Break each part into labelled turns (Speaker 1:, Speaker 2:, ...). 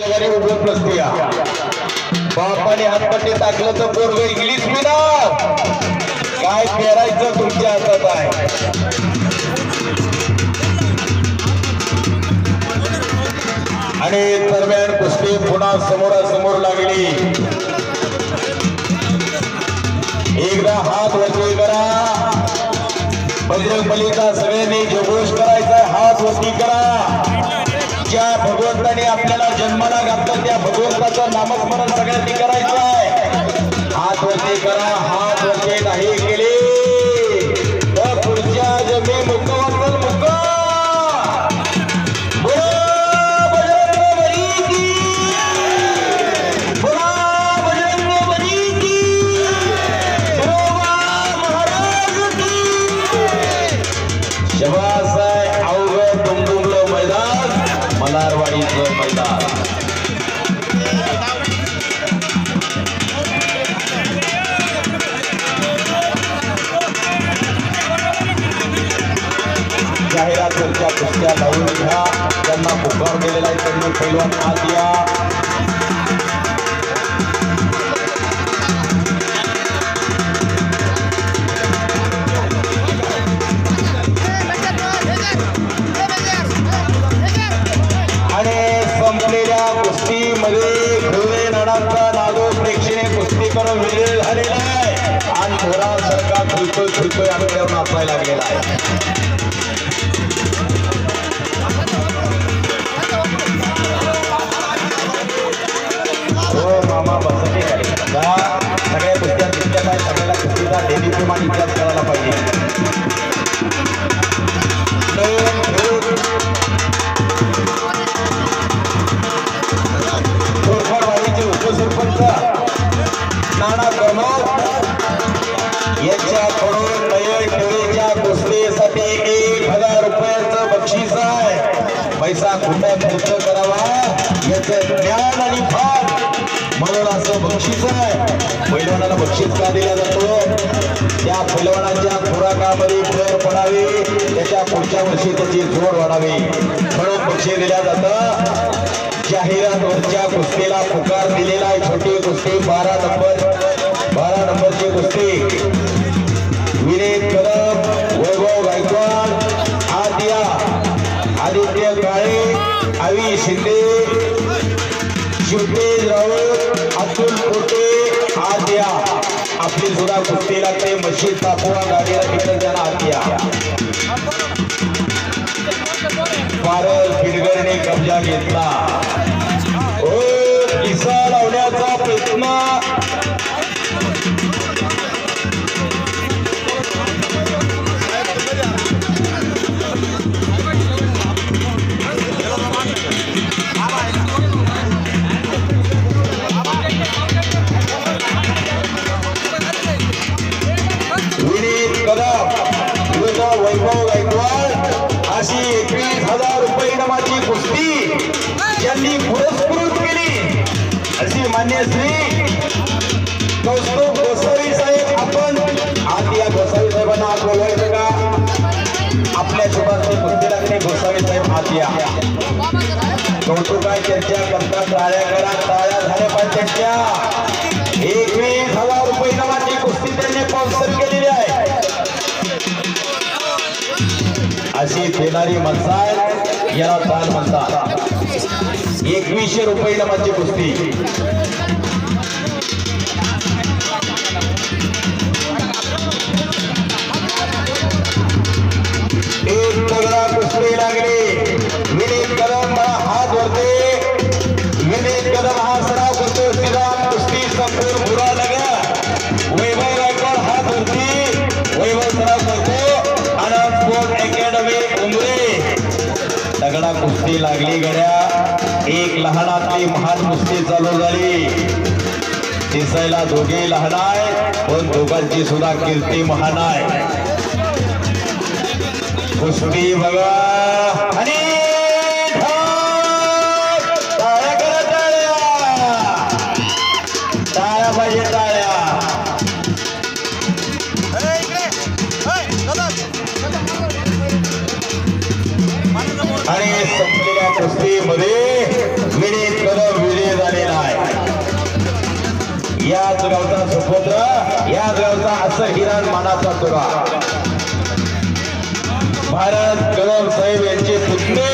Speaker 1: जगाने उभं नसते बापाने हातपट्टी टाकलं तर पोरग इंग्लिश मिळणार काय पेरायचं तुमच्या हातात आहे. आणि दरम्यान कुस्ती पुन्हा समोरासमोर लागली. एकदा हात वरती करा. बजरंग बलीचा सगळ्यांनी जगोष करायचा हात वरती करा. जन्माला घातलं त्या भगवंताचं नामस्मरण सगळ्यांनी करायचं आहे. हात वरती करा हात जाहिरातवरच्या कुस्त्या लावून घ्या. त्यांना पुकार दिलेला आहे त्यांनी पैलवान आत या आणि संपलेल्या सरकार घोडे खुलतोय खुलतोय आपल्यावर नाचायला लागलेला आहे. हजार रुपयाचं बक्षीस आहे. पैसा कुठे खर्च करावा. याच ज्ञान आणि भान म्हणून असं बक्षीस आहे. पैलवानाला बक्षीस का दिला जातो? त्या पैलवानाच्या खुराकामध्ये भर पडावी. त्याच्या पुढच्या वर्षी त्याची जोड वाढावी. म्हणून बक्षीस दिल्या जातं. जाहिरातवरच्या कुस्तीला पुकार दिलेला आहे. छोटी कुस्ती बारा नंबर. बारा नंबर शिवतेज राऊत अतुल कोटे आद्या. आपली जुना कुस्ती लागते मशीद तापोळा गाडीला तिकडे त्यांना आद्या. फारच पिडगरने कब्जा घेतला. अशी एकवीस हजार रुपये इनामाची कुस्ती यांनी पुरस्कृत केली. अशी मान्य श्री कौस्तुभ गोसावी साहेब आपण आज या गोसावी साहेबांना आज बोलवायचं का? आपल्या शुभार्थी कुस्ती लागणे गोसावी साहेब आज या कौतुकाय आहे चर्चा करता टाळ्या करा टाळ्या झाल्या पाहिजे त्यांच्या एकवीस हजार रुपये इनामाची कुस्ती त्यांनी स्पॉन्सर अशी देणारी माणसं आहेत. याला ताल म्हणतात. एकवीसशे रुपये इनामाची कुस्ती. तगडा लागली गड्या. एक लहानातली महान मुस्ती चालू झाली. दिसायला दोघे लहान आहे पण दोघांची सुद्धा कीर्ती महान आहे. कुस्ती बघा. आणि याच गावचा सुपुत्र या गावचा असं हिरण मानाचा तुरा. भारत कदम साहेब यांचे पुतणे.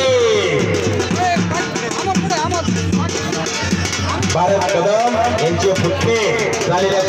Speaker 1: भारत कदम यांचे पुतणे झालेल्या